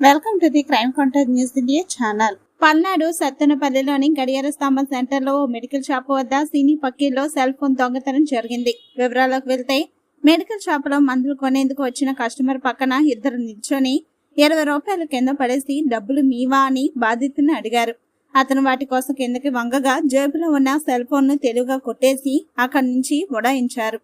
Welcome to the crime contact news India channel. Palnadu సత్తెనపల్లిలోని గడియార స్తంభం సెంటర్లో మెడికల్ షాప్ వద్ద సినీ పక్కీల్లో సెల్ ఫోన్ దొంగతనం జరిగింది. వివరాలకు వెళ్తే మెడికల్ షాప్లో మందులు కొనేందుకు వచ్చిన కస్టమర్ పక్కన ఇద్దరు నిల్చొని ఇరవై రూపాయల కింద పడేసి డబ్బులు మీవా అని బాధితుని అడిగారు. అతను వాటి కోసం కిందకి వంగగా జేబులో ఉన్న సెల్ ఫోన్ను తెలివిగా కొట్టేసి అక్కడి నుంచి ఉడాయించారు.